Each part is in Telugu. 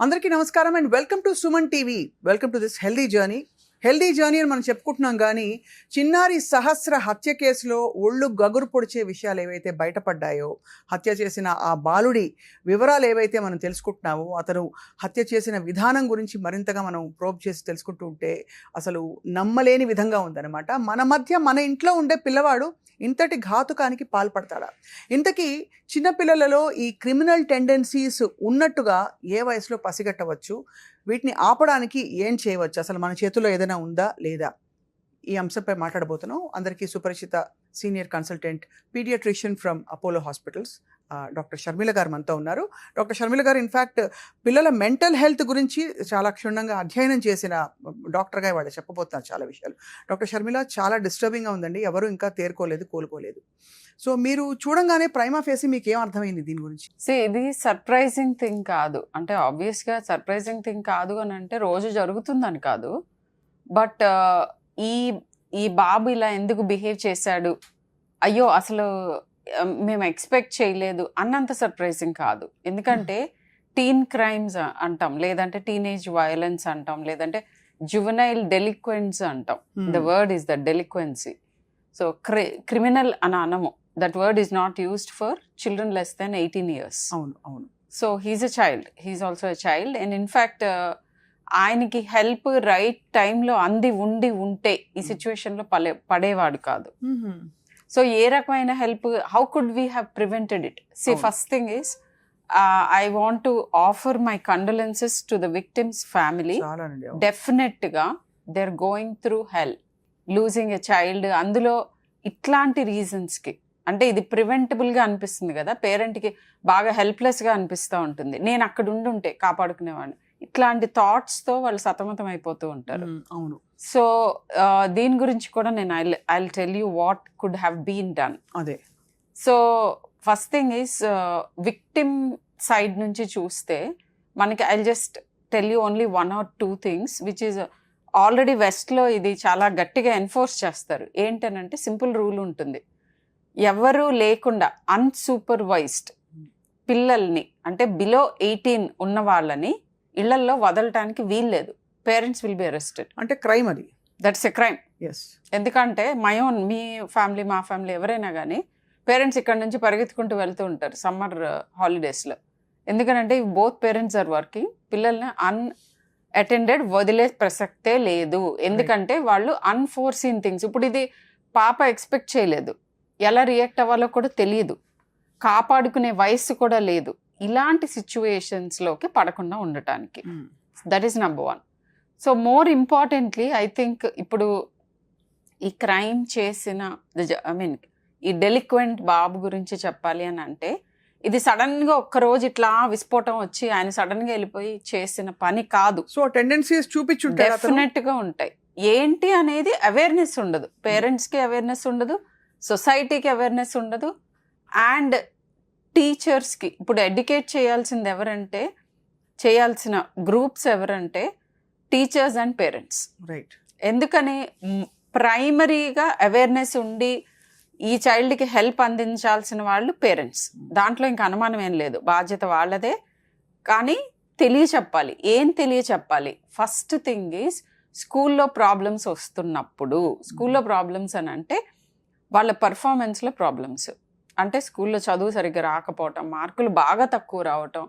అందరికీ నమస్కారం and welcome to Suman TV. Welcome to this healthy journey. Healthy journey అని మనం చెప్పుకుంటున్నాం కానీ చిన్నారి సహస్ర హత్య కేసులో ఒళ్ళు గగురు పొడిచే విషయాలు ఏవైతే బయటపడ్డాయో హత్య చేసిన ఆ బాలుడి వివరాలు ఏవైతే మనం తెలుసుకుంటున్నామో అతను హత్య చేసిన విధానం గురించి మరింతగా మనం ప్రోబ్ చేసి తెలుసుకుంటూ ఉంటే అసలు నమ్మలేని విధంగా ఉందన్నమాట. మన మధ్య మన ఇంట్లో ఉండే పిల్లవాడు ఇంతటి ఘాతుకానికి పాల్పడతాడా? ఇంతకీ చిన్నపిల్లలలో ఈ క్రిమినల్ టెండెన్సీస్ ఉన్నట్టుగా ఏ వయసులో పసిగట్టవచ్చు? వీటిని ఆపడానికి ఏం చేయవచ్చు? అసలు మన చేతుల్లో ఏదైనా ఉందా? లేదా? ఈ అంశంపై మాట్లాడబోతున్నాం. అందరికీ సుపరిచిత senior consultant paediatrician from Apollo hospitals doctor Sharmila గారు మనతో ఉన్నారు. డాక్టర్ షర్మిల గారు ఇన్ఫ్యాక్ట్ పిల్లల మెంటల్ హెల్త్ గురించి చాలా క్షుణ్ణంగా అధ్యయనం చేసిన డాక్టర్గా వాళ్ళు చెప్పబోతున్నారు చాలా విషయాలు. డాక్టర్ షర్మిల చాలా డిస్టర్బింగ్గా ఉందండి. ఎవరు ఇంకా తేరుకోలేదు కోలుకోలేదు. సో మీరు చూడంగానే ప్రైమా ఫేసి మీకు ఏం అర్థమైంది దీని గురించి? సో ఇది సర్ప్రైజింగ్ థింగ్ కాదు. అంటే ఆబ్వియస్గా సర్ప్రైజింగ్ థింగ్ కాదు అని అంటే రోజు జరుగుతుందని కాదు. బట్ ఈ ఈ బాబు ఇలా ఎందుకు బిహేవ్ చేశాడు? అయ్యో అసలు ఆ, మేము ఎక్స్పెక్ట్ చేయలేదు అన్నంత సర్ప్రైజింగ్ కాదు. ఎందుకంటే టీన్ క్రైమ్స్ అంటాం లేదంటే టీనేజ్ వయలెన్స్ అంటాం లేదంటే జువనైల్ డెలిక్వెన్స్ అంటాం. The word is the delinquency so క్రి క్రిమినల్ అని అనము that word is not used for children less than eighteen years అవును అవును. So he's a child he's also a child and in fact ఆయనకి హెల్ప్ రైట్ టైంలో అంది ఉండి ఉంటే ఈ సిచ్యువేషన్లో పడే పడేవాడు కాదు. సో ఏ రకమైన help how could we have prevented it see. First thing is I want to offer my condolences to the victim's family. డెఫినెట్గా they are going through hell losing a child అందులో ఇట్లాంటి రీజన్స్కి అంటే ఇది ప్రివెంటబుల్గా అనిపిస్తుంది కదా. పేరెంట్కి బాగా హెల్ప్లెస్గా అనిపిస్తూ ఉంటుంది. నేను అక్కడ ఉండుంటే కాపాడుకునేవాడిని. ఇట్లాంటి థాట్స్తో వాళ్ళు సతమతం అయిపోతూ ఉంటారు. అవును. సో దీని గురించి కూడా నేను I I tell you what could have been done అదే. So first thing is victim side నుంచి చూస్తే మనకి I just tell you only one or two things which is already వెస్ట్లో ఇది చాలా గట్టిగా ఎన్ఫోర్స్ చేస్తారు. ఏంటనంటే సింపుల్ రూల్ ఉంటుంది. ఎవరు లేకుండా అన్సూపర్వైజ్డ్ పిల్లల్ని అంటే బిలో ఎయిటీన్ ఉన్న వాళ్ళని ఇళ్ళల్లో వదలటానికి వీల్లేదు. పేరెంట్స్ విల్ బి అరెస్టెడ్ అంటే క్రైమ్ అది. దట్స్ ఎ క్రైమ్ ఎస్ ఎందుకంటే మై ఓన్ మీ ఫ్యామిలీ మా ఫ్యామిలీ ఎవరైనా కానీ పేరెంట్స్ ఇక్కడ నుంచి పరిగెత్తుకుంటూ వెళ్తూ ఉంటారు సమ్మర్ హాలిడేస్లో ఎందుకంటే బోత్ పేరెంట్స్ ఆర్ వర్కింగ్ పిల్లల్ని అన్ అటెండెడ్ వదిలే ప్రసక్తే లేదు. ఎందుకంటే వాళ్ళు అన్ఫోర్సీన్ థింగ్స్ ఇప్పుడు ఇది పాప ఎక్స్పెక్ట్ చేయలేదు. ఎలా రియాక్ట్ అవ్వాలో కూడా తెలియదు కాపాడుకునే వయస్సు కూడా లేదు. ఇలాంటి సిచ్యువేషన్స్లోకి పడకుండా ఉండటానికి. That is number one so more importantly I think ఇప్పుడు ఈ క్రైమ్ చేసిన ఐ మీన్ ఈ డెలిక్వెంట్ బాబు గురించి చెప్పాలి అని అంటే ఇది సడన్గా ఒక్కరోజు ఇట్లా విస్ఫోటం వచ్చి ఆయన సడన్గా వెళ్ళిపోయి చేసిన పని కాదు. సో టెండెన్సీస్ చూపించుంటారు అతను? డెఫినెట్గా ఉంటాయి. ఏంటి అనేది అవేర్నెస్ ఉండదు. పేరెంట్స్కి అవేర్నెస్ ఉండదు. సొసైటీకి అవేర్నెస్ ఉండదు. అండ్ టీచర్స్కి ఇప్పుడు ఎడ్యుకేట్ చేయాల్సింది ఎవరంటే చేయాల్సిన గ్రూప్స్ ఎవరంటే టీచర్స్ అండ్ పేరెంట్స్ రైట్ ఎందుకని ప్రైమరీగా అవేర్నెస్ ఉండి ఈ చైల్డ్కి హెల్ప్ అందించాల్సిన వాళ్ళు పేరెంట్స్ దాంట్లో ఇంకా అనుమానం ఏం లేదు. బాధ్యత వాళ్ళదే. కానీ తెలియచెప్పాలి. ఏం తెలియచెప్పాలి? ఫస్ట్ థింగ్ ఈజ్ స్కూల్లో ప్రాబ్లమ్స్ వస్తున్నప్పుడు. స్కూల్లో ప్రాబ్లమ్స్ అని అంటే వాళ్ళ పర్ఫార్మెన్స్లో ప్రాబ్లమ్స్ అంటే స్కూల్లో చదువు సరిగ్గా రాకపోవటం మార్కులు బాగా తక్కువ రావటం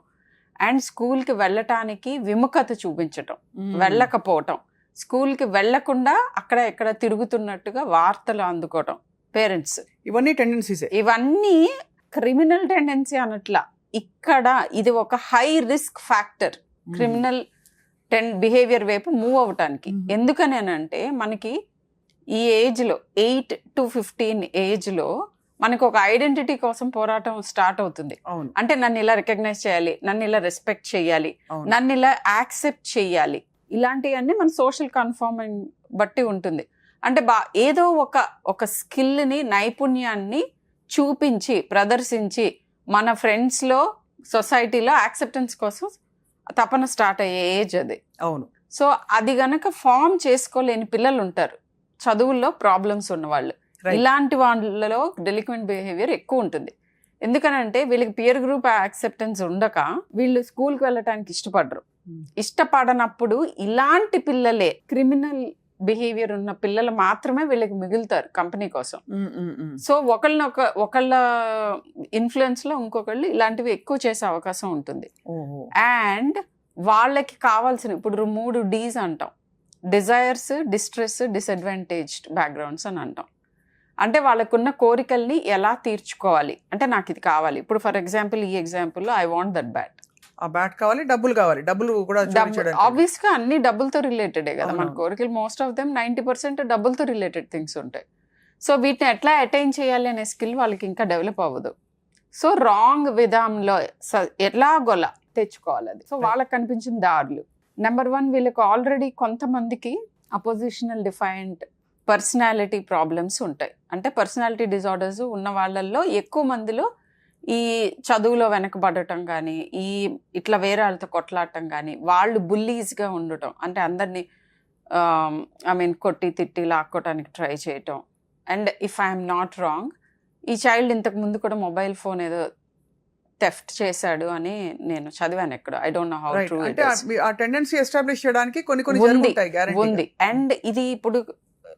అండ్ స్కూల్కి వెళ్ళటానికి విముఖత చూపించటం వెళ్ళకపోవటం స్కూల్కి వెళ్ళకుండా అక్కడ ఎక్కడ తిరుగుతున్నట్టుగా వార్తలు అందుకోవటం పేరెంట్స్ ఇవన్నీ టెండెన్సీసే ఇవన్నీ క్రిమినల్ టెండెన్సీ అనట్లా ఇక్కడ ఇది ఒక high risk factor criminal ten behaviour వైపు మూవ్ అవటానికి. ఎందుకని అని అంటే మనకి ఈ ఏజ్లో ఎయిట్ టు ఫిఫ్టీన్ ఏజ్లో మనకు ఒక ఐడెంటిటీ కోసం పోరాటం స్టార్ట్ అవుతుంది. అంటే నన్ను ఇలా రికగ్నైజ్ చేయాలి నన్ను ఇలా రెస్పెక్ట్ చేయాలి నన్ను ఇలా యాక్సెప్ట్ చేయాలి ఇలాంటివన్నీ మన సోషల్ కన్ఫర్మింగ్ బట్టి ఉంటుంది. అంటే బా ఏదో ఒక ఒక స్కిల్ని నైపుణ్యాన్ని చూపించి ప్రదర్శించి మన ఫ్రెండ్స్లో సొసైటీలో యాక్సెప్టెన్స్ కోసం తపన స్టార్ట్ అయ్యే ఏజ్ అది. అవును. సో అది గనక ఫామ్ చేసుకోలేని పిల్లలు ఉంటారు చదువుల్లో ప్రాబ్లమ్స్ ఉన్నవాళ్ళు. ఇలాంటి వాళ్ళలో డెలిక్వెంట్ బిహేవియర్ ఎక్కువ ఉంటుంది. ఎందుకనంటే వీళ్ళకి పియర్ గ్రూప్ యాక్సెప్టెన్స్ ఉండక వీళ్ళు స్కూల్కి వెళ్ళటానికి ఇష్టపడరు. Hmm. ఇష్టపడనప్పుడు ఇలాంటి పిల్లలే క్రిమినల్ బిహేవియర్ ఉన్న పిల్లలు మాత్రమే వీళ్ళకి మిగులుతారు కంపెనీ కోసం. ఉమ్, ఉమ్, ఉమ్. సో ఒకళ్ళని ఒక ఒకళ్ళ ఇన్ఫ్లుయెన్స్లో ఇంకొకళ్ళు ఇలాంటివి ఎక్కువ చేసే అవకాశం ఉంటుంది. అండ్ వాళ్ళకి కావాల్సిన ఇప్పుడు మూడు డీస్ అంటాం. డిజైర్స్ డిస్ట్రెస్ డిసడ్వాంటేజ్డ్ బ్యాక్గ్రౌండ్స్ అని అంటాం. అంటే వాళ్ళకున్న కోరికల్ని ఎలా తీర్చుకోవాలి? అంటే నాకు ఇది కావాలి. ఇప్పుడు ఫర్ ఎగ్జాంపుల్ ఈ ఎగ్జాంపుల్లో ఐ వాంట్ దట్ బ్యాట్. ఆ బ్యాట్ కావాలి డబ్బులు కావాలి. డబ్బులు కూడా. ఆబ్వియస్గా అన్ని డబ్బులతో రిలేటెడే కదా. మన. కోరికలు most of them ninety percent డబ్బులతో రిలేటెడ్ థింగ్స్ ఉంటాయి. సో వీటిని ఎట్లా అటైన్ చేయాలి అనే స్కిల్ వాళ్ళకి ఇంకా డెవలప్ అవ్వదు. సో రాంగ్ విధానంలో ఎలాగోల తెచ్చుకోవాలి అది. సో వాళ్ళకి కనిపించిన దారులు. నెంబర్ వన్ వీళ్ళకి ఆల్రెడీ కొంతమందికి అపోజిషనల్ డిఫైన్డ్ పర్సనాలిటీ ప్రాబ్లమ్స్ ఉంటాయి. అంటే పర్సనాలిటీ డిజార్డర్స్ ఉన్న వాళ్ళల్లో ఎక్కువ మందిలో ఈ చదువులో వెనకబడటం కానీ ఈ ఇట్లా వేరే వాళ్ళతో కొట్లాడటం కానీ వాళ్ళు బుల్లీస్గా ఉండటం అంటే అందరినీ ఐ మీన్ కొట్టి తిట్టి లాక్కోటానికి ట్రై చేయటం. And if I'm not wrong ఈ చైల్డ్ ఇంతకు ముందు కూడా మొబైల్ ఫోన్ ఏదో థెఫ్ట్ చేశాడు అని నేను చదివాను ఎక్కడ. I don't know how. True అంటే ఆ- టెండెన్సీ ఎస్టాబ్లిష్ చేయడానికి కొన్ని కొన్ని ఉంది అండ్ ఇది ఇప్పుడు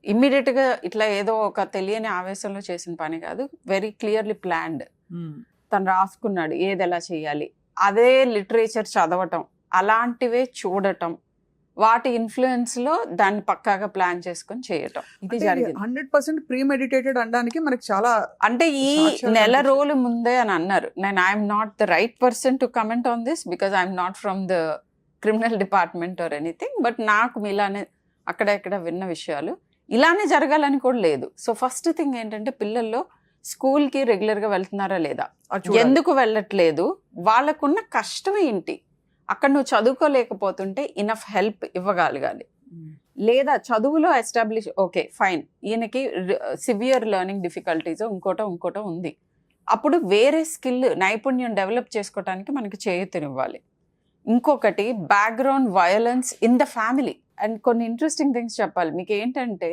ఇమ్మీడియట్గా ఇట్లా ఏదో ఒక తెలియని ఆవేశంలో చేసిన పని కాదు వెరీ క్లియర్లీ ప్లాన్డ్ తను రాసుకున్నాడు ఏది ఎలా చేయాలి అదే లిటరేచర్ చదవటం అలాంటివే చూడటం. వాటి ఇన్ఫ్లుయెన్స్లో దాన్ని పక్కాగా ప్లాన్ చేసుకొని చేయటం. ఇది జరిగింది. హండ్రెడ్ పర్సెంట్ ప్రీ మెడిటేటెడ్ అనడానికి మనకి చాలా అంటే ఈ నెల. రోజుల ముందే అని అన్నారు. నేను I'm not the right person to comment on this because I'm not from the criminal department or anything but నాకు ఇలానే అక్కడ ఇక్కడ విన్న విషయాలు ఇలానే జరగాలని కూడా లేదు. సో ఫస్ట్ థింగ్ ఏంటంటే పిల్లల్లో స్కూల్కి రెగ్యులర్గా వెళ్తున్నారా లేదా. ఎందుకు వెళ్ళట్లేదు? వాళ్ళకున్న కష్టం ఏంటి? అక్కడ నువ్వు చదువుకోలేకపోతుంటే ఇనఫ్ హెల్ప్ ఇవ్వగలగాలి. ఉమ్. లేదా చదువులో ఎస్టాబ్లిష్ ఓకే ఫైన్ ఈయనకి సివియర్ లెర్నింగ్ డిఫికల్టీస్ ఇంకోటో ఇంకోటో ఉంది. అప్పుడు వేరే స్కిల్ నైపుణ్యం డెవలప్ చేసుకోవడానికి మనకి చేయూతనివ్వాలి. ఇంకొకటి background violence in the family and కొన్ని ఇంట్రెస్టింగ్ థింగ్స్ చెప్పాలి. మీకు ఏంటంటే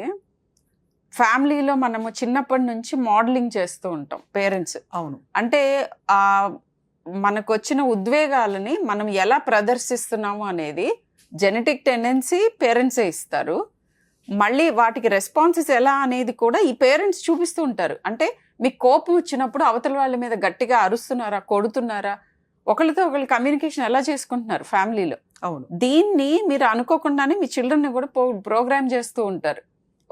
ఫ్యామిలీలో మనము చిన్నప్పటి నుంచి మోడలింగ్ చేస్తూ ఉంటాం పేరెంట్స్ అవును. అంటే మనకు వచ్చిన ఉద్వేగాలని మనం ఎలా ప్రదర్శిస్తున్నాము అనేది జెనెటిక్ టెండెన్సీ పేరెంట్సే ఇస్తారు. మళ్ళీ వాటికి రెస్పాన్సెస్ ఎలా అనేది కూడా ఈ పేరెంట్స్ చూపిస్తూ ఉంటారు. అంటే మీకు కోపం వచ్చినప్పుడు అవతల వాళ్ళ మీద గట్టిగా అరుస్తున్నారా కొడుతున్నారా? ఒకరితో ఒకరు కమ్యూనికేషన్ ఎలా చేసుకుంటున్నారు ఫ్యామిలీలో అవును. దీన్ని మీరు అనుకోకుండానే మీ చిల్డ్రన్ని కూడా ప్రో ప్రోగ్రామ్ చేస్తూ ఉంటారు.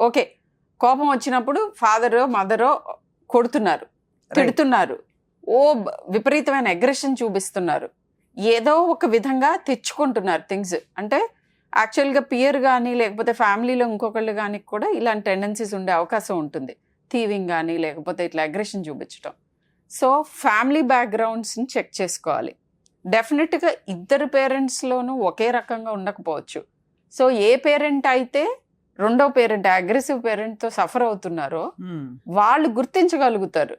ఓకే కోపం వచ్చినప్పుడు ఫాదరో మదరో కొడుతున్నారు తిడుతున్నారు. ఓ విపరీతమైన అగ్రెషన్ చూపిస్తున్నారు. ఏదో ఒక విధంగా తెచ్చుకుంటున్నారు థింగ్స్ అంటే యాక్చువల్గా పియర్ కానీ లేకపోతే ఫ్యామిలీలో ఇంకొకళ్ళు కానీ కూడా ఇలాంటి టెండెన్సీస్ ఉండే అవకాశం ఉంటుంది. థీవింగ్ కానీ లేకపోతే ఇట్లా అగ్రెషన్ చూపించడం సో ఫ్యామిలీ బ్యాక్గ్రౌండ్స్ని చెక్ చేసుకోవాలి. డెఫినెట్గా ఇద్దరు పేరెంట్స్లోనూ ఒకే రకంగా ఉండకపోవచ్చు. సో ఏ పేరెంట్ అయితే రెండో పేరెంట్ అగ్రెసివ్ పేరెంట్తో సఫర్ అవుతున్నారో. వాళ్ళు గుర్తించగలుగుతారు.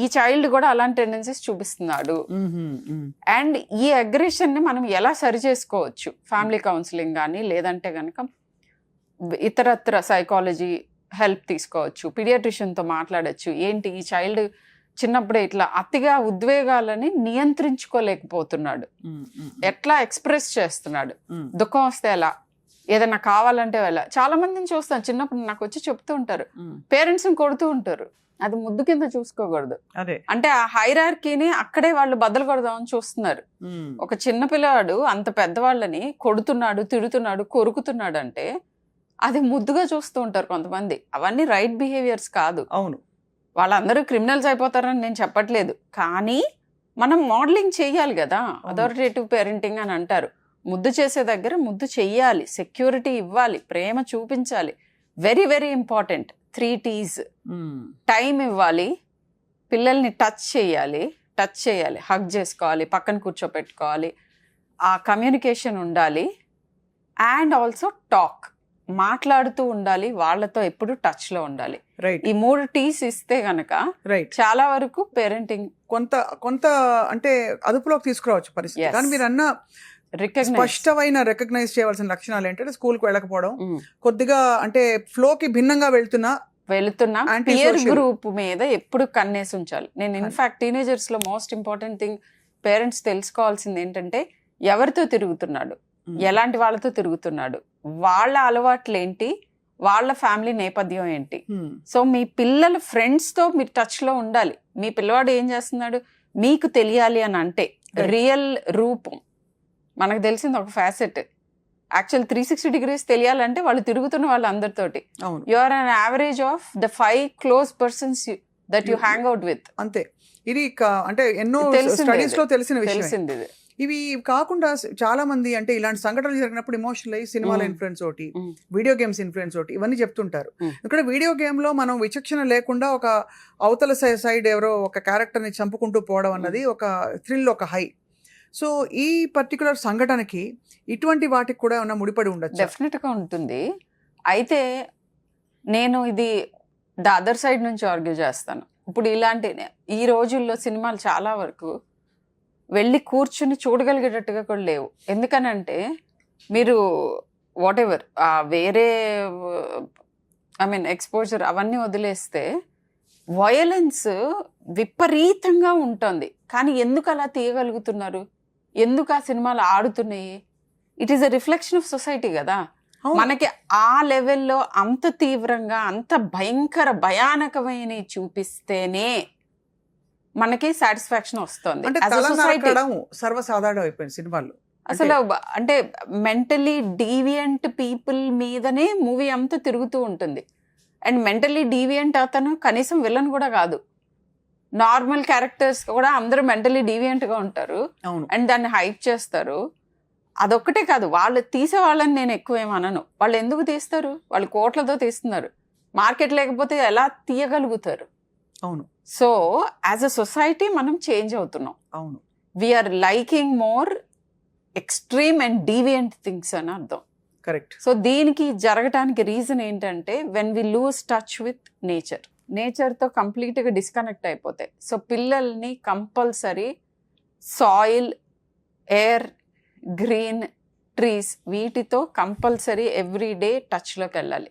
ఈ చైల్డ్ కూడా అలాంటి టెండెన్సీస్ చూపిస్తున్నాడు. అండ్ ఈ అగ్రెషన్ని మనం ఎలా సరి చేసుకోవచ్చు? ఫ్యామిలీ కౌన్సిలింగ్ కానీ లేదంటే కనుక ఇతరత్ర సైకాలజీ హెల్ప్ తీసుకోవచ్చు పీడియాట్రిషియన్తో మాట్లాడచ్చు. ఏంటి ఈ చైల్డ్ చిన్నప్పుడే ఇట్లా అతిగా ఉద్వేగాలని నియంత్రించుకోలేకపోతున్నాడు. ఎట్లా ఎక్స్ప్రెస్ చేస్తున్నాడు. దుఃఖం వస్తే ఎలా? ఏదైనా కావాలంటే ఎలా? చాలా మందిని చూస్తాను చిన్నప్పుడు నాకు వచ్చి చెప్తూ ఉంటారు. పేరెంట్స్ని కొడుతూ ఉంటారు. అది ముద్దు కింద చూసుకోకూడదు. అదే. అంటే ఆ హైరార్కీని అక్కడే వాళ్ళు బద్దలు కొడదామని చూస్తున్నారు. ఒక చిన్న పిల్లవాడు అంత పెద్దవాళ్ళని కొడుతున్నాడు తిడుతున్నాడు కొరుకుతున్నాడు అంటే అది ముద్దుగా చూస్తూ ఉంటారు కొంతమంది. అవన్నీ రైట్ బిహేవియర్స్ కాదు. అవును. వాళ్ళందరూ క్రిమినల్స్ అయిపోతారని నేను చెప్పట్లేదు. కానీ మనం మోడలింగ్ చేయాలి కదా. అథారిటేటివ్ పేరెంటింగ్ అని అంటారు. ముద్దు చేసే దగ్గర ముద్దు చెయ్యాలి సెక్యూరిటీ ఇవ్వాలి. ప్రేమ చూపించాలి. Very very important. Three Ts. Time ఇవ్వాలి. పిల్లల్ని టచ్ చేయాలి. టచ్ చేయాలి. హగ్ చేసుకోవాలి. పక్కన కూర్చోపెట్టుకోవాలి. ఆ కమ్యూనికేషన్ ఉండాలి. అండ్ ఆల్సో టాక్ మాట్లాడుతూ ఉండాలి. వాళ్ళతో ఎప్పుడు టచ్లో ఉండాలి. రైట్ ఈ మూడు టీస్ ఇస్తే గనక రైట్ చాలా వరకు పేరెంటింగ్ కొంత కొంత అంటే అదుపులోకి తీసుకురావచ్చు పరిస్థితి. కానీ మీరు అన్న స్పష్టమైన రికగ్నైజ్ చేయవలసిన లక్షణాలు ఏంటంటే స్కూల్కి వెళ్ళకపోవడం కొద్దిగా అంటే ఫ్లోకి భిన్నంగా వెళ్తున్నా వెళుతున్న. పియర్ గ్రూప్ మీద ఎప్పుడు కన్నేసి ఉంచాలి నేను. ఇన్ఫాక్ట్ టీనేజర్స్లో మోస్ట్ ఇంపార్టెంట్ థింగ్ పేరెంట్స్ తెలుసుకోవాల్సింది ఏంటంటే ఎవరితో తిరుగుతున్నాడు. ఎలాంటి వాళ్ళతో తిరుగుతున్నాడు వాళ్ళ అలవాట్లు ఏంటి వాళ్ళ ఫ్యామిలీ నేపథ్యం ఏంటి. సో మీ పిల్లల ఫ్రెండ్స్తో మీరు టచ్లో ఉండాలి మీ పిల్లవాడు ఏం చేస్తున్నాడు మీకు తెలియాలి అని అంటే. రియల్ రూపం మనకు తెలిసింది ఒక facet actual three sixty degrees తెలియాలంటే వాళ్ళు తిరుగుతున్న వాళ్ళందరితోటి. You are an average of the five close persons that you hang out with అంతే. ఇది అంటే ఎన్నో స్టడీస్లో. తెలిసిన విషయం తెలిసింది ఇది. ఇవి కాకుండా చాలా మంది అంటే ఇలాంటి సంఘటనలు జరిగినప్పుడు ఎమోషనల్ అయ్యి సినిమాల Mm. ఇన్ఫ్లుయెన్స్ ఒకటి Mm. వీడియో గేమ్స్ ఇన్ఫ్లుయెన్స్ ఒకటి ఇవన్నీ చెప్తుంటారు. Mm. ఇక్కడ వీడియో గేమ్లో మనం విచక్షణ లేకుండా ఒక అవతల సైడ్ ఎవరో ఒక క్యారెక్టర్ని చంపుకుంటూ పోవడం అన్నది ఒక థ్రిల్ ఒక హై సో ఈ పర్టికులర్ సంఘటనకి ఇటువంటి వాటికి కూడా ఏమన్నా ముడిపడి ఉండొచ్చు? డెఫినెట్గా ఉంటుంది. అయితే నేను ఇది ద అదర్ సైడ్ నుంచి ఆర్గ్యూ చేస్తాను. ఇప్పుడు ఇలాంటి ఈ రోజుల్లో సినిమాలు చాలా వరకు వెళ్ళి కూర్చుని చూడగలిగేటట్టుగా కూడా లేవు. ఎందుకనంటే మీరు వాట్ ఎవర్ వేరే ఐ మీన్ ఎక్స్పోజర్ అవన్నీ వదిలేస్తే వయలెన్స్ విపరీతంగా ఉంటుంది. కానీ ఎందుకు అలా తీయగలుగుతున్నారు? ఎందుకు ఆ సినిమాలు ఆడుతున్నాయి? It is a reflection of society కదా. మనకి ఆ లెవెల్లో అంత తీవ్రంగా అంత భయంకర భయానకమైన చూపిస్తేనే మనకి సాటిస్ఫాక్షన్ వస్తుంది. సర్వసాధారణం అయిపోయింది సినిమాల్లో. అసలు అంటే మెంటలీ డీవియంట్ పీపుల్ మీదనే మూవీ అంతా తిరుగుతూ ఉంటుంది. అండ్ మెంటలీ డీవియంట్ అతను కనీసం విలన్ కూడా కాదు. నార్మల్ క్యారెక్టర్స్ కూడా అందరూ మెంటలీ గా ఉంటారు. అవును. అండ్ దాన్ని హైప్ చేస్తారు. అదొక్కటే కాదు వాళ్ళు తీసే వాళ్ళని నేను ఎక్కువ ఏమనను వాళ్ళు ఎందుకు తీస్తారు? వాళ్ళు కోట్లతో తీస్తున్నారు. మార్కెట్ లేకపోతే ఎలా తీయగలుగుతారు? అవును. సో యాజ్ అ సొసైటీ మనం చేంజ్ అవుతున్నాం. అవును. We are liking more extreme and deviant things అని అర్థం. కరెక్ట్ సో దీనికి జరగటానికి రీజన్ ఏంటంటే when we lose touch with nature నేచర్తో కంప్లీట్గా డిస్కనెక్ట్ అయిపోతాయి. సో పిల్లల్ని compulsory soil air green trees వీటితో కంపల్సరీ ఎవ్రీ డే టచ్లోకి వెళ్ళాలి.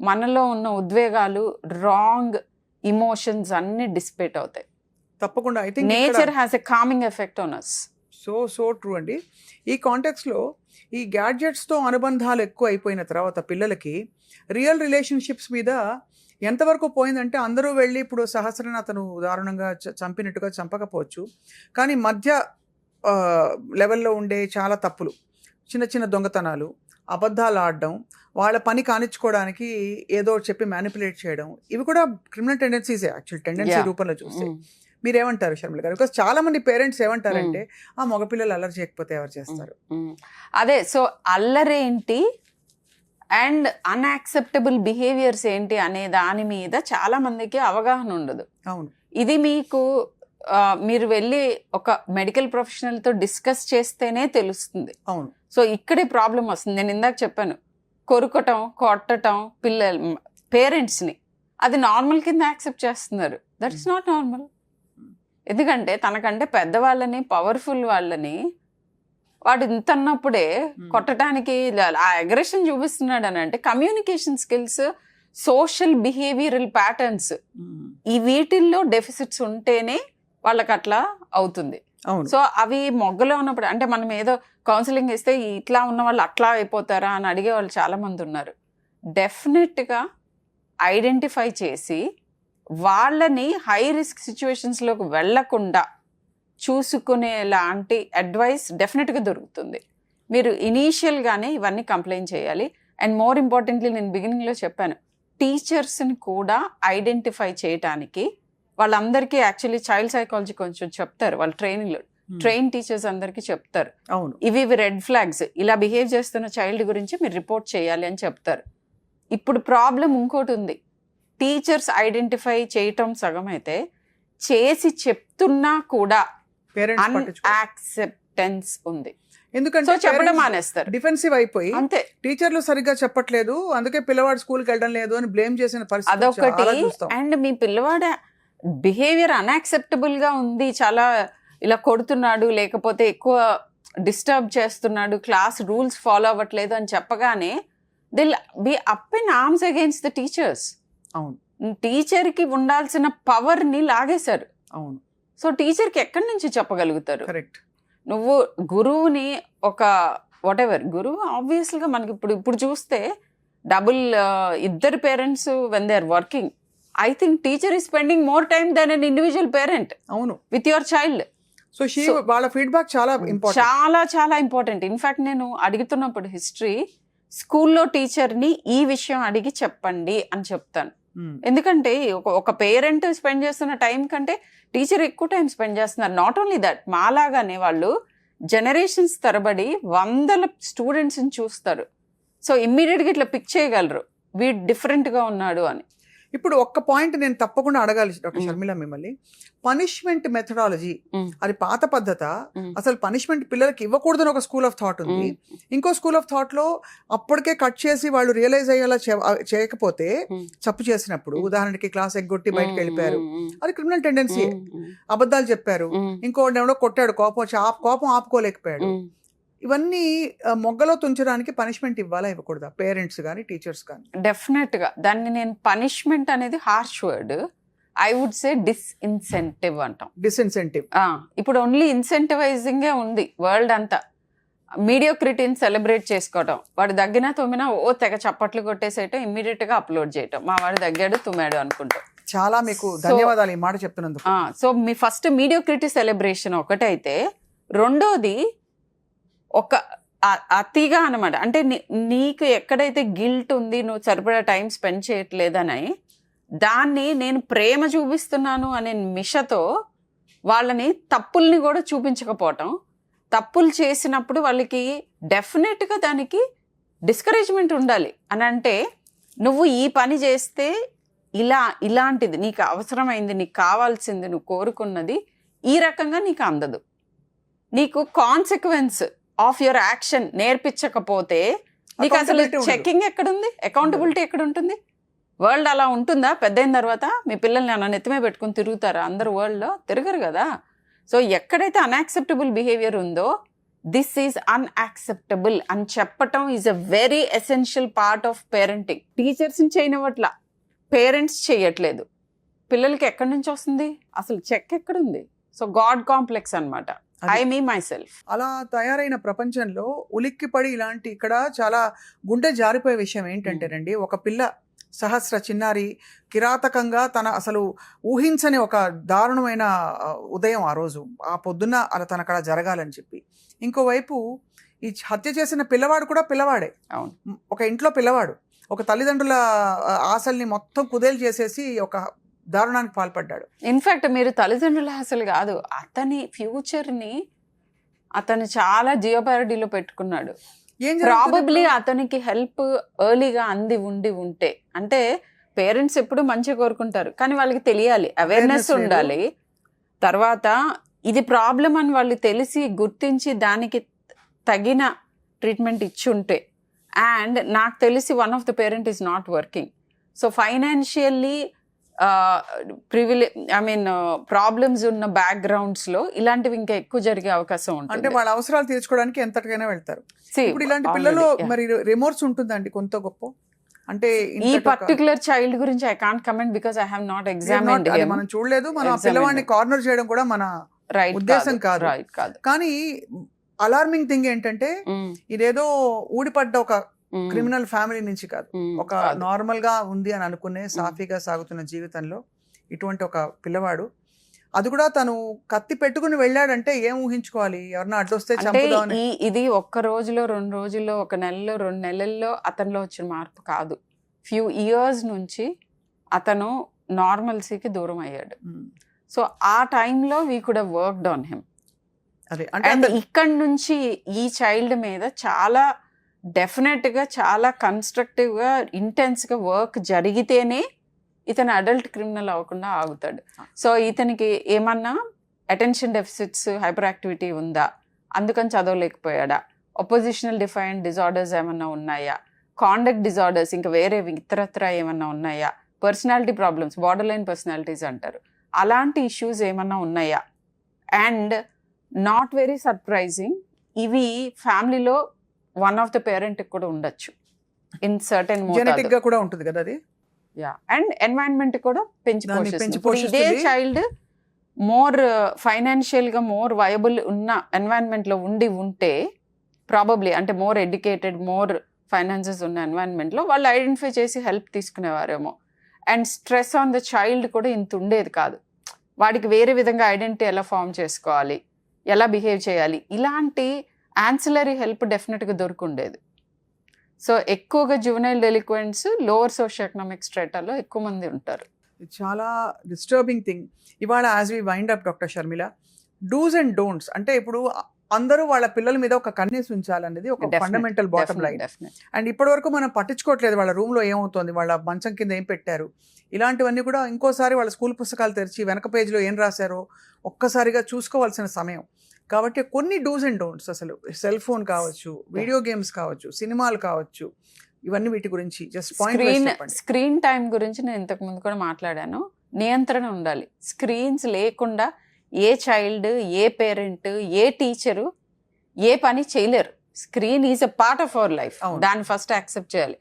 మనలో ఉన్న ఉద్వేగాలు రాంగ్ ఇమోషన్స్ అన్ని డిస్పేట్ అవుతాయి. తప్పకుండా I think nature has a calming effect on us so so true అండి. ఈ కాంటెక్స్లో ఈ గ్యాడ్జెట్స్తో అనుబంధాలు ఎక్కువ అయిపోయిన తర్వాత పిల్లలకి రియల్ రిలేషన్షిప్స్ మీద ఎంతవరకు పోయిందంటే అందరూ వెళ్ళి ఇప్పుడు సహస్రని అతను దారుణంగా చంపినట్టుగా చంపకపోవచ్చు. కానీ మధ్య లెవెల్లో ఉండే చాలా తప్పులు. చిన్న చిన్న దొంగతనాలు అబద్ధాలు ఆడడం వాళ్ళ పని కానిచ్చుకోవడానికి ఏదో చెప్పి మ్యానిపులేట్ చేయడం ఇవి కూడా క్రిమినల్ టెండెన్సీసే యాక్చువల్ టెండెన్సీ. రూపంలో చూస్తే. మీరేమంటారు షర్మిల గారు? బికాస్ చాలా మంది పేరెంట్స్ ఏమంటారంటే ఆ మగపిల్లలు అల్లరి చేయకపోతే ఎవరు చేస్తారు? మ్మ్. అదే సో అల్లరేంటి? అండ్ అన్యాక్సెప్టబుల్ బిహేవియర్స్ ఏంటి అనే దాని మీద చాలా మందికి అవగాహన ఉండదు. అవును. ఇది మీకు మీరు వెళ్ళి ఒక మెడికల్ ప్రొఫెషనల్తో డిస్కస్ చేస్తేనే తెలుస్తుంది. అవును. సో ఇక్కడే ప్రాబ్లం వస్తుంది. నేను ఇందాక చెప్పాను కొరుకటం కొట్టటం పిల్లలు పేరెంట్స్ని. అది నార్మల్ కింద యాక్సెప్ట్ చేస్తున్నారు. దట్ ఇస్ నాట్ నార్మల్ ఎందుకంటే తనకంటే పెద్దవాళ్ళని పవర్ఫుల్ వాళ్ళని వాడు ఇంత అన్నప్పుడే. కొట్టడానికి ఆ అగ్రెషన్ చూపిస్తున్నాడు అని అంటే communication skills social behavioural patterns ఈ వీటిల్లో డెఫిసిట్స్ ఉంటేనే వాళ్ళకి అట్లా అవుతుంది సో అవి మొగ్గలో ఉన్నప్పుడు అంటే మనం ఏదో కౌన్సిలింగ్ ఇస్తే ఇట్లా ఉన్న వాళ్ళు అట్లా అయిపోతారా అని అడిగే వాళ్ళు చాలా మంది ఉన్నారు డెఫినెట్గా ఐడెంటిఫై చేసి వాళ్ళని హై రిస్క్ సిచ్యువేషన్స్లోకి వెళ్ళకుండా చూసుకునే లాంటి అడ్వైస్ డెఫినెట్గా దొరుకుతుంది. మీరు ఇనీషియల్గానే ఇవన్నీ కంప్లైంట్ చేయాలి. అండ్ మోర్ ఇంపార్టెంట్లీ నేను బిగినింగ్లో చెప్పాను టీచర్స్ని కూడా ఐడెంటిఫై చేయటానికి వాళ్ళందరికీ యాక్చువల్లీ చైల్డ్ సైకాలజీ కొంచెం చెప్తారు వాళ్ళ ట్రైనింగ్లో. ట్రైన్ టీచర్స్ అందరికీ చెప్తారు. అవును. ఇవి ఇవి రెడ్ ఫ్లాగ్స్. ఇలా బిహేవ్ చేస్తున్న చైల్డ్ గురించి మీరు రిపోర్ట్ చేయాలి అని చెప్తారు. ఇప్పుడు ప్రాబ్లం ఇంకోటి ఉంది. టీచర్స్ ఐడెంటిఫై చేయటం సగం అయితే చేసి చెప్తున్నా కూడా అన్యాక్సెప్టెన్స్ ఉంది. ఎందుకంటే చెప్పడం మానేస్తారు. డిఫెన్సివ్ అయిపోయి అంతే. టీచర్లు సరిగ్గా చెప్పట్లేదు. అందుకే పిల్లవాడు స్కూల్కి వెళ్ళడం లేదు అని బ్లేమ్ చేసిన పరిస్థితి అదొకటి. అండ్ మీ పిల్లవాడ బిహేవియర్ అన్యాక్సెప్టబుల్గా ఉంది. చాలా ఇలా కొడుతున్నాడు లేకపోతే ఎక్కువ డిస్టర్బ్ చేస్తున్నాడు క్లాస్ రూల్స్ ఫాలో అవ్వట్లేదు అని చెప్పగానే they'll be up in arms against the teachers అవును. టీచర్కి ఉండాల్సిన పవర్ని లాగేశారు. అవును. సో టీచర్కి ఎక్కడి నుంచి చెప్పగలుగుతారు? కరెక్ట్. నువ్వు గురువుని ఒక వాట్ ఎవర్ గురువు ఆబ్వియస్గా మనకి ఇప్పుడు ఇప్పుడు చూస్తే డబుల్ ఇద్దరు parents when they are working I think teacher is spending more time than an individual parent అవును. With your child so she వాళ్ళ ఫీడ్బ్యాక్ చాలా ఇంపార్టెంట్ చాలా చాలా ఇంపార్టెంట్ ఇన్ఫాక్ట్ నేను అడుగుతున్నప్పుడు హిస్టరీ స్కూల్లో టీచర్ని ఈ విషయం అడిగి చెప్పండి అని చెప్తాను. Hmm. ఎందుకంటే ఒక ఒక పేరెంట్ స్పెండ్ చేస్తున్న టైం కంటే టీచర్ ఎక్కువ టైం స్పెండ్ చేస్తున్నారు. నాట్ ఓన్లీ దట్ మాలాగానే వాళ్ళు జనరేషన్స్ తరబడి వందల స్టూడెంట్స్ని చూస్తారు. సో ఇమ్మీడియట్గా ఇట్లా పిక్ చేయగలరు. వీడు డిఫరెంట్గా ఉన్నాడు అని. ఇప్పుడు ఒక్క పాయింట్ నేను తప్పకుండా అడగాలి డాక్టర్. షర్మిల మిమ్మల్ని. Punishment methodology. అది పాత పద్ధత. అసలు పనిష్మెంట్ పిల్లలకి ఇవ్వకూడదని ఒక స్కూల్ ఆఫ్ థాట్ ఉంది. ఇంకో స్కూల్ ఆఫ్ థాట్లో అప్పటికే కట్ చేసి వాళ్ళు రియలైజ్ అయ్యేలా చేయకపోతే. తప్పు చేసినప్పుడు. ఉదాహరణకి క్లాస్ ఎగ్గొట్టి బయటకు వెళ్ళిపోయారు. అది క్రిమినల్ టెండెన్సీ. అబద్ధాలు చెప్పారు. ఇంకోటి ఎవడో కొట్టాడు కోపం వచ్చి కోపం ఆపుకోలేకపోయాడు. ఇవన్నీ మొగ్గలో తుంచడానికి పనిష్మెంట్ ఇవ్వాలా? ఇవ్వకూడదా? పేరెంట్స్ కానీ టీచర్స్ కానీ డెఫినెట్గా దాన్ని నేను పనిష్మెంట్ అనేది harsh word. I would say disincentive అంటాం. డిస్ఇన్సెంటివ్. ఇప్పుడు ఓన్లీ ఇన్సెంటివైజింగే ఉంది వరల్డ్ అంతా. మీడియోక్రిటీని సెలబ్రేట్ చేసుకోవటం. వాడు దగ్గినా తుమ్మినా ఓ తెగ చప్పట్లు కొట్టేసేయటం ఇమ్మీడియట్గా అప్లోడ్ చేయటం. మా వాడు దగ్గాడు తుమ్మాడు అనుకుంటాం. చాలా మీకు ధన్యవాదాలు ఈ మాట చెప్తున్నందుకు సో మీ ఫస్ట్ మీడియోక్రిటీ సెలబ్రేషన్ ఒకటైతే రెండోది ఒక అతిగా అనమాట అంటే నీ- నీకు ఎక్కడైతే గిల్ట్ ఉంది నువ్వు సరిపడా టైం స్పెండ్ చేయట్లేదని దాన్ని నేను ప్రేమ చూపిస్తున్నాను అనే మిషతో వాళ్ళని తప్పుల్ని కూడా చూపించకపోవటం తప్పులు చేసినప్పుడు వాళ్ళకి డెఫినెట్గా దానికి డిస్కరేజ్మెంట్ ఉండాలి. అని అంటే నువ్వు ఈ పని చేస్తే ఇలా ఇలాంటిది నీకు అవసరమైంది నీకు కావాల్సింది నువ్వు కోరుకున్నది ఈ రకంగా నీకు అందదు. నీకు కాన్సిక్వెన్స్ ఆఫ్ యువర్ యాక్షన్ నేర్పించకపోతే నీకు అసలు. చెక్కింగ్ ఎక్కడుంది? అకౌంటబిలిటీ ఎక్కడ ఉంటుంది వరల్డ్ అలా ఉంటుందా? పెద్ద అయిన తర్వాత మీ పిల్లల్ని అన్న నెత్తిమే పెట్టుకుని తిరుగుతారా? అందరు వరల్డ్లో తిరగరు కదా. సో ఎక్కడైతే అన్యాక్సెప్టబుల్ బిహేవియర్ ఉందో దిస్ ఈజ్ అన్యాక్సెప్టబుల్ అని చెప్పటం is a very essential part of parenting టీచర్స్ని చేయనివ్వట్లా. పేరెంట్స్ చేయట్లేదు. పిల్లలకి ఎక్కడి నుంచి వస్తుంది? అసలు చెక్ ఎక్కడుంది? సో గాడ్ కాంప్లెక్స్ అన్నమాట. అది- ఐ మీ మై సెల్ఫ్ అలా తయారైన ప్రపంచంలో ఉలిక్కిపడి ఇలాంటి ఇక్కడ చాలా గుండె జారిపోయే విషయం ఏంటంటేనండి ఒక పిల్ల సహస్ర చిన్నారి కిరాతకంగా తన అసలు ఊహించని ఒక దారుణమైన ఉదయం ఆ రోజు. ఆ పొద్దున్న అలా తన అక్కడ జరగాలని చెప్పి. ఇంకోవైపు ఈ హత్య చేసిన పిల్లవాడు కూడా పిల్లవాడే. అవును. ఒక ఇంట్లో పిల్లవాడు. ఒక తల్లిదండ్రుల ఆశల్ని మొత్తం కుదేలు చేసేసి ఒక దారుణానికి పాల్పడ్డాడు. ఇన్ఫాక్ట్ మీరు తల్లిదండ్రుల అసలు కాదు అతని ఫ్యూచర్ని అతను చాలా జియోపారిటీలో పెట్టుకున్నాడు. ప్రాబబ్లీ? అతనికి హెల్ప్ ఎర్లీగా అంది ఉండి ఉంటే. అంటే పేరెంట్స్ ఎప్పుడు మంచి కోరుకుంటారు కానీ వాళ్ళకి తెలియాలి అవేర్నెస్. ఉండాలి. తర్వాత ఇది ప్రాబ్లం అని వాళ్ళు తెలిసి గుర్తించి దానికి తగిన ట్రీట్మెంట్ ఇచ్చి ఉంటే అండ్ నాకు తెలిసి one of the parent is not working so financially privilege I mean problems ఉన్న బ్యాక్గ్రౌండ్స్లో ఇలాంటివి ఇంకా ఎక్కువ జరిగే అవకాశం అంటే ఉంటుంది వాళ్ళ అవసరాలు తీర్చుకోవడానికి ఎంతటికైనా వెళ్తారు. ఇప్పుడు ఇలాంటి పిల్లలు. మరి రిమోర్స్ ఉంటుందండి కొంత గొప్ప. అంటే ఈ పర్టికులర్ చైల్డ్ గురించి I can't comment because I have not examine అది మనం చూడలేదు మన పిల్లవాడిని కార్నర్ చేయడం కూడా మన రైట్ ఉద్దేశం కాదు. రైట్ కాదు. కానీ అలార్మింగ్ థింగ్ ఏంటంటే Mm, ఇదేదో ఊడిపడ్డ ఒక క్రిమినల్ ఫ్యామిలీ నుంచి కాదు. ఒక. నార్మల్గా ఉంది అని అనుకునే సాఫీగా సాగుతున్న జీవితంలో ఇటువంటి ఒక పిల్లవాడు అది కూడా తను కత్తి పెట్టుకుని వెళ్ళాడంటే ఏం ఊహించుకోవాలి? ఎవరన్నా అడ్డొస్తే చంపుదామని ఇది ఒక్క రోజులో రెండు రోజుల్లో ఒక నెలలో రెండు నెలల్లో అతనిలో వచ్చిన మార్పు కాదు. ఫ్యూ ఇయర్స్ నుంచి అతను నార్మల్సీకి దూరం అయ్యాడు. సో ఆ టైంలో we could worked on him అదే అంటే ఇక్కడి నుంచి ఈ చైల్డ్ మీద చాలా డెఫినెట్గా చాలా కన్స్ట్రక్టివ్గా ఇంటెన్స్గా వర్క్ జరిగితేనే ఇతను అడల్ట్ క్రిమినల్ అవ్వకుండా ఆగుతాడు. సో ఇతనికి ఏమన్నా అటెన్షన్ డెఫిసిట్స్ హైపర్ యాక్టివిటీ ఉందా? అందుకని చదవలేకపోయాడా? ఒపోజిషనల్ డిఫైన్ డిజార్డర్స్ ఏమన్నా ఉన్నాయా? కాండక్ట్ డిజార్డర్స్ ఇంకా వేరే ఇతరత్ర ఏమన్నా ఉన్నాయా? Personality problems border line personalities అంటారు. అలాంటి ఇష్యూస్ ఏమన్నా ఉన్నాయా? అండ్ నాట్ వెరీ సర్ప్రైజింగ్ ఇవి ఫ్యామిలీలో వన్ ఆఫ్ ద పేరెంట్ కూడా ఉండొచ్చు. ఇన్ సర్టెన్ జెనెటిక్గా కూడా ఉంటుంది కదా అది? యా అండ్ ఎన్వైరన్మెంట్ కూడా పెంచి పోషిస్తుంది. ఇదే. చైల్డ్ మోర్ ఫైనాన్షియల్గా మోర్ వయబుల్ ఉన్న ఎన్వైరన్మెంట్లో ఉండి ఉంటే ప్రాబబ్లీ అంటే మోర్ ఎడ్యుకేటెడ్ మోర్ ఫైనాన్సెస్ ఉన్న ఎన్వైరన్మెంట్లో వాళ్ళు ఐడెంటిఫై చేసి help తీసుకునేవారేమో. And stress on the child కూడా ఇంత ఉండేది కాదు. వాడికి వేరే విధంగా ఐడెంటిటీ ఎలా ఫామ్ చేసుకోవాలి? ఎలా బిహేవ్ చేయాలి? ఇలాంటి ఆన్సిలరీ హెల్ప్ డెఫినెట్గా దొరుకుండేది. సో ఎక్కువగా juvenile delinquents lower socio economic స్ట్రేటాలో ఎక్కువ మంది ఉంటారు. చాలా డిస్టర్బింగ్ థింగ్ ఇవాళ as we wind up doctor Sharmila dos and don'ts అంటే ఇప్పుడు అందరూ వాళ్ళ పిల్లల మీద ఒక కన్నేసి ఉంచాలనేది ఒక ఫండమెంటల్ బాటమ్ లైన్ అండ్ ఇప్పటి వరకు మనం పట్టించుకోవట్లేదు వాళ్ళ రూమ్లో ఏమవుతోంది వాళ్ళ మంచం కింద ఏం పెట్టారు. ఇలాంటివన్నీ కూడా ఇంకోసారి వాళ్ళ స్కూల్ పుస్తకాలు తెరిచి వెనక పేజీలో ఏం రాశారో ఒక్కసారిగా చూసుకోవాల్సిన సమయం. కాబట్టి కొన్ని డూస్ అండ్ డోంట్స్ అసలు. సెల్ ఫోన్ కావచ్చు వీడియో గేమ్స్ కావచ్చు సినిమాలు కావచ్చు ఇవన్నీ వీటి గురించి just screen point screen time గురించి నేను ఇంతకు ముందు కూడా మాట్లాడాను. నియంత్రణ ఉండాలి. స్క్రీన్స్ లేకుండా ఏ చైల్డ్ ఏ పేరెంట్ ఏ టీచరు ఏ పని చేయలేరు. Screen is a part of our life. దాన్ని ఫస్ట్ యాక్సెప్ట్ చేయాలి.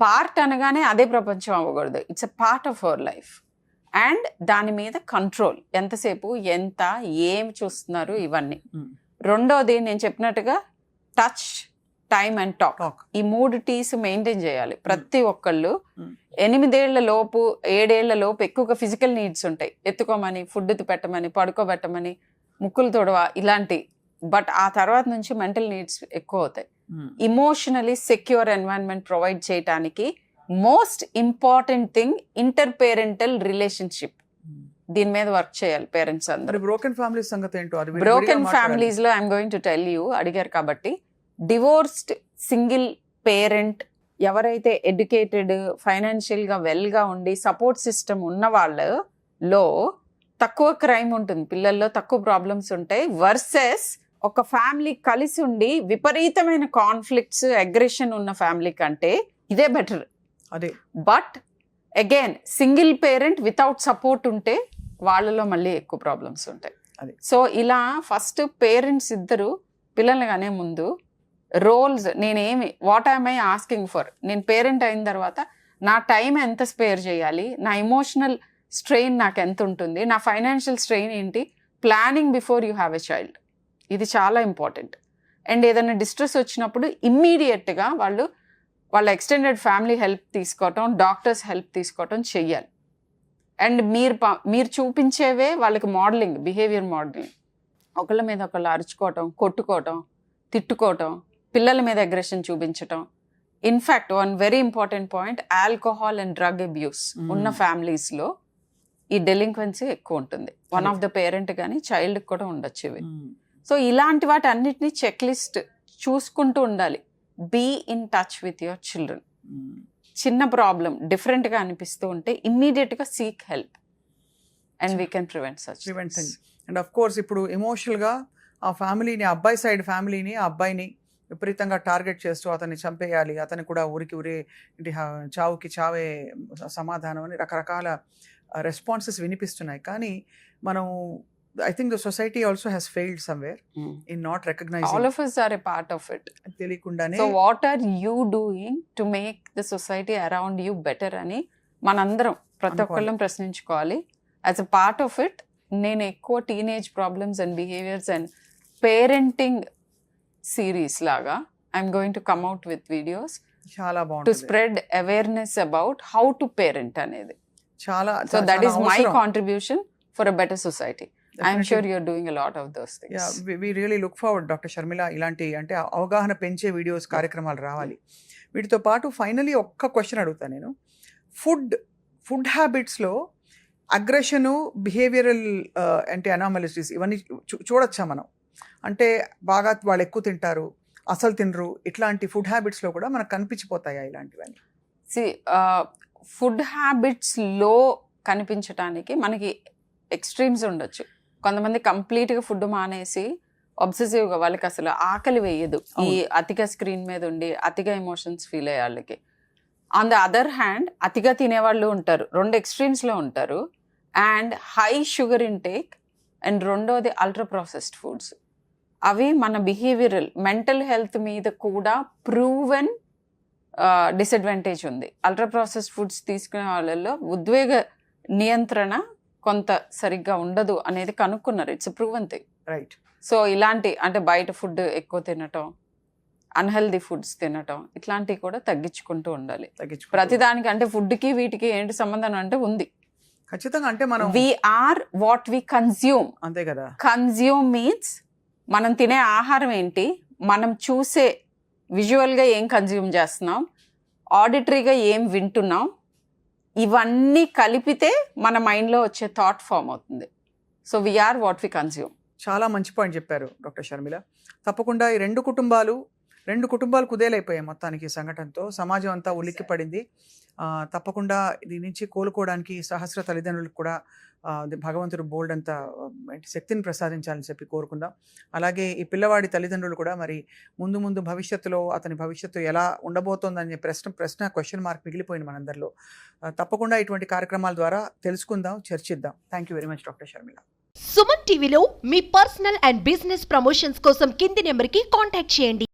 పార్ట్ అనగానే అదే ప్రపంచం అవ్వకూడదు. It's a part of our life. And దాని మీద కంట్రోల్. ఎంతసేపు ఎంత ఏం చూస్తున్నారు ఇవన్నీ. రెండోది నేను చెప్పినట్టుగా టచ్ టైమ్ అండ్ టాక్. ఈ మూడు టీస్ మెయింటైన్ చేయాలి. ప్రతి ఒక్కళ్ళు. ఎనిమిదేళ్ళ లోపు ఏడేళ్ళ లోపు ఎక్కువగా ఫిజికల్ నీడ్స్ ఉంటాయి. ఎత్తుకోమని ఫుడ్ పెట్టమని పడుకోబెట్టమని ముక్కులు తొడవ ఇలాంటి. బట్ ఆ తర్వాత నుంచి మెంటల్ నీడ్స్ ఎక్కువ అవుతాయి. ఇమోషనలీ సెక్యూర్ ఎన్వైరన్మెంట్ ప్రొవైడ్ చేయడానికి most important thing inter parental relationship దీని మీద వర్క్ చేయాలి పేరెంట్స్ అందరూ. బ్రోకెన్ ఫ్యామిలీస్ సంగతి ఏంటో? బ్రోకెన్. ఫ్యామిలీస్లో I'm going to tell you అడిగారు కాబట్టి. డివోర్స్డ్ సింగిల్ పేరెంట్ ఎవరైతే ఎడ్యుకేటెడ్ ఫైనాన్షియల్గా వెల్గా ఉండి సపోర్ట్ సిస్టమ్ ఉన్న వాళ్ళలో తక్కువ క్రైమ్ ఉంటుంది. పిల్లల్లో తక్కువ ప్రాబ్లమ్స్ ఉంటాయి వర్సెస్ ఒక ఫ్యామిలీ కలిసి ఉండి విపరీతమైన కాన్ఫ్లిక్ట్స్ అగ్రెషన్ ఉన్న ఫ్యామిలీ కంటే ఇదే బెటర్. అదే. But again single parent without support ఉంటే వాళ్ళలో మళ్ళీ ఎక్కువ ప్రాబ్లమ్స్ ఉంటాయి. అదే. సో ఇలా ఫస్ట్ పేరెంట్స్ ఇద్దరు పిల్లల్ని కానే ముందు రోల్స్ నేనేమి what I'm I asking for నేను పేరెంట్ అయిన తర్వాత నా టైం ఎంత స్పేర్ చేయాలి? నా ఇమోషనల్ స్ట్రెయిన్ నాకు ఎంత ఉంటుంది? నా ఫైనాన్షియల్ స్ట్రెయిన్ ఏంటి? Planning before you have a child ఇది చాలా ఇంపార్టెంట్ అండ్ ఏదైనా డిస్ట్రెస్ వచ్చినప్పుడు ఇమ్మీడియట్గా వాళ్ళు వాళ్ళ ఎక్స్టెండెడ్ ఫ్యామిలీ హెల్ప్ తీసుకోవటం డాక్టర్స్ హెల్ప్ తీసుకోవటం చెయ్యాలి. అండ్ మీరు మీరు చూపించేవే వాళ్ళకి మోడలింగ్ బిహేవియర్ మోడలింగ్ ఒకళ్ళ మీద ఒకళ్ళు అరుచుకోవటం కొట్టుకోవటం తిట్టుకోవటం పిల్లల మీద అగ్రెషన్ చూపించటం. In fact one very important point alcohol and drug abuse. ఉన్న ఫ్యామిలీస్లో ఈ డెలింక్వెన్సీ ఎక్కువ ఉంటుంది. వన్ ఆఫ్ ద పేరెంట్ కానీ చైల్డ్ కూడా ఉండొచ్చు ఇవి. సో ఇలాంటి వాటి అన్నిటిని చెక్ లిస్ట్ చూసుకుంటూ ఉండాలి. Be in touch with your children. చిన్న ప్రాబ్లం డిఫరెంట్గా అనిపిస్తూ ఉంటే ఇమ్మీడియట్గా seek help and we can prevent such Preventing. And of course ఇప్పుడు ఎమోషనల్గా ఆ ఫ్యామిలీని అబ్బాయి సైడ్ ఫ్యామిలీని ఆ అబ్బాయిని విపరీతంగా టార్గెట్ చేస్తూ అతన్ని చంపేయాలి. అతన్ని కూడా ఊరికి ఊరే చావుకి చావే సమాధానం అని రకరకాల రెస్పాన్సెస్ వినిపిస్తున్నాయి. కానీ మనం I think the society also has failed somewhere in not all recognising of us are a part of it తెలియకుండానే so what are you doing to make the society around you better అని మనందరం ప్రతి. ఒక్కళ్ళం ప్రశ్నించుకోవాలి. As a part of it నేను ఎక్కువ teenage problems and behaviours and parenting series లాగా I'm going to come out with videos చాలా టు బాగుంటుంది. Spread awareness about how to parent అనేది. చాలా so that is my. Contribution for a better society I'm. Sure you're doing a lot of those yeah things we really look forward doctor Sharmila ఇలాంటి అంటే అవగాహన పెంచే వీడియోస్ కార్యక్రమాలు రావాలి. వీటితో పాటు ఫైనలీ ఒక్క క్వశ్చన్ అడుగుతాను నేను. ఫుడ్ ఫుడ్ హ్యాబిట్స్లో అగ్రెషను బిహేవియరల్ అంటే అనామలిటీస్ ఇవన్నీ చూ- చూడొచ్చా మనం? అంటే బాగా వాళ్ళు ఎక్కువ తింటారు అసలు తినరు ఇట్లాంటి ఫుడ్ హ్యాబిట్స్లో కూడా మనకు కనిపించిపోతాయా ఇలాంటివన్నీ? సి ఫుడ్ హ్యాబిట్స్లో కనిపించటానికి మనకి ఎక్స్ట్రీమ్స్ ఉండొచ్చు. కొంతమంది కంప్లీట్గా ఫుడ్ మానేసి గా వాళ్ళకి అసలు ఆకలి వేయదు. ఈ. అతిగా స్క్రీన్ మీద ఉండి అతిగా ఎమోషన్స్ ఫీల్ అయ్యే వాళ్ళకి. ఆన్ ద అదర్ హ్యాండ్ అతిగా తినేవాళ్ళు ఉంటారు. రెండు extremes లో ఉంటారు. And high sugar intake and రెండోది అల్ట్రా ప్రాసెస్డ్ ఫుడ్స్ అవి మన బిహేవియరల్ మెంటల్ హెల్త్ మీద కూడా ప్రూవెన్ డిసడ్వాంటేజ్ ఉంది. అల్ట్రా ప్రాసెస్ ఫుడ్స్ తీసుకునే వాళ్ళల్లో ఉద్వేగ నియంత్రణ కొంత సరిగ్గా ఉండదు అనేది కనుక్కున్నారు. It's proven thing right so ఇలాంటి అంటే బయట ఫుడ్ ఎక్కువ తినటం అన్హెల్దీ ఫుడ్స్ తినటం ఇట్లాంటివి కూడా తగ్గించుకుంటూ ఉండాలి. తగ్గించు ప్రతిదానికి అంటే ఫుడ్కి వీటికి ఏంటి సంబంధం అంటే ఉంది. ఖచ్చితంగా అంటే మనం we are what we consume అంతే కదా. కన్జ్యూమ్ మీన్స్ మనం తినే ఆహారం ఏంటి మనం చూసే విజువల్గా ఏం కన్జ్యూమ్ చేస్తున్నాం ఆడిటరీగా ఏం వింటున్నాం ఇవన్నీ కలిపితే మన మైండ్లో వచ్చే థాట్ ఫామ్ అవుతుంది. So we are what we consume చాలా మంచి పాయింట్ చెప్పారు డాక్టర్ షర్మిల. తప్పకుండా ఈ రెండు కుటుంబాలు రెండు కుటుంబాలు కుదేలైపోయాయి మొత్తానికి ఈ సంఘటనతో. సమాజం అంతా ఉలిక్కి పడింది తప్పకుండా దీని నుంచి కోలుకోవడానికి సహస్ర తల్లిదండ్రులకు కూడా భగవంతుడు బోల్డ్ అంత శక్తిని ప్రసాదించాలని చెప్పి కోరుకుందాం. అలాగే ఈ పిల్లవాడి తల్లిదండ్రులు కూడా మరి ముందు ముందు భవిష్యత్తులో అతని భవిష్యత్తు ఎలా ఉండబోతోందని ప్రశ్న ప్రశ్న క్వశ్చన్ మార్క్ మిగిలిపోయింది మనందరిలో. తప్పకుండా ఇటువంటి కార్యక్రమాల ద్వారా తెలుసుకుందాం చర్చిద్దాం. Thank you very much doctor Sharmila Suman టీవీలో మీ పర్సనల్ అండ్ బిజినెస్ ప్రమోషన్స్ కోసం కింది నెంబర్కి కాంటాక్ట్ చేయండి.